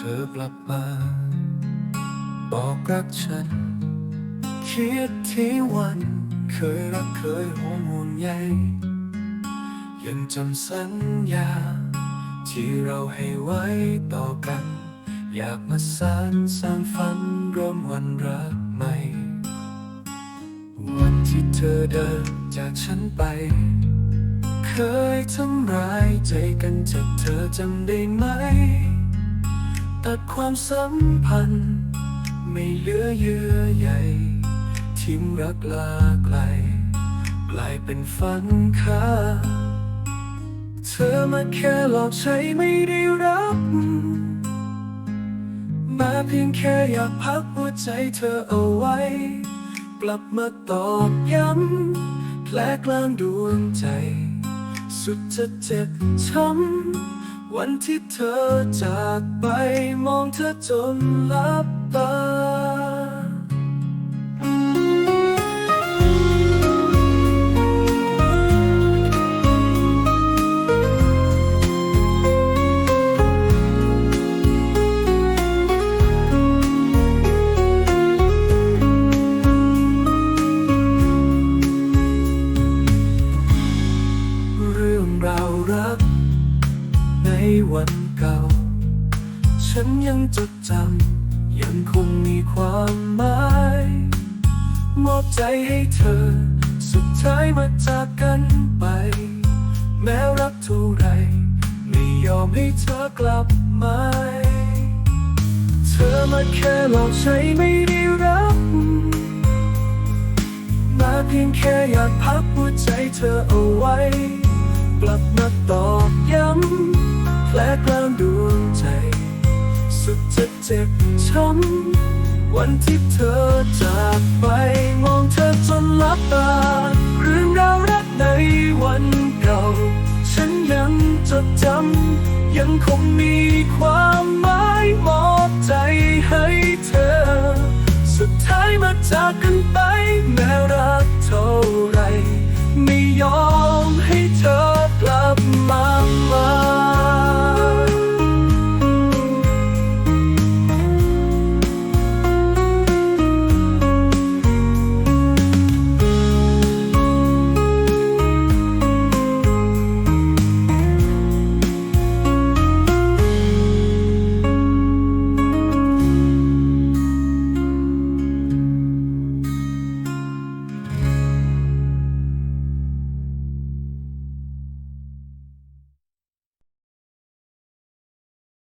ธอกลับมา บอกรักฉัน คิดที่วัน เคยรักเคยห่วงห่วงใยยังจำสัญญา ที่เราให้ไว้ต่อกัน อยากมาสานสร้างฝันร่วมวันรักใหม่ วันที่เธอเดินจากฉันไปเคยทำร้ายใจกันเจ็บเธอจำได้ไหม ตัดความสัมพันธ์ ไม่เหลือเยื่อใยทิ้งรักลาไกล กลายเป็นฝันค้าเธอมาแค่หลอกใช้ไม่ได้รับ มาเพียงแค่อยากพักหัวใจเธอเอาไว้ กลับมาตอกย้ำแผลกลางดวงใจ สุดจะเจ็บช้ำ วันที่เธอจากไปมองเธอจนหลับตา เรื่องราวรัก วันเก่า ฉันยังจดจำยังคงมีความหมาย มอบใจให้เธอ สุดท้ายมาจากกันไป แม้รักเท่าไร ไม่ยอมให้เธอกลับมา เธอมาแค่หลอกใช้ไม่ได้รับมาเพียงแค่อยากพักหัวใจเธอเอาไว้ จ็บช้ำวันที่เธอจากไป มองเธอจนลับตาเรื่องราวรักในวันเก่า ฉันยังจดจำ ยังคงมีความหมายมอบใจให้เธอ สุดท้ายมาจากกันไป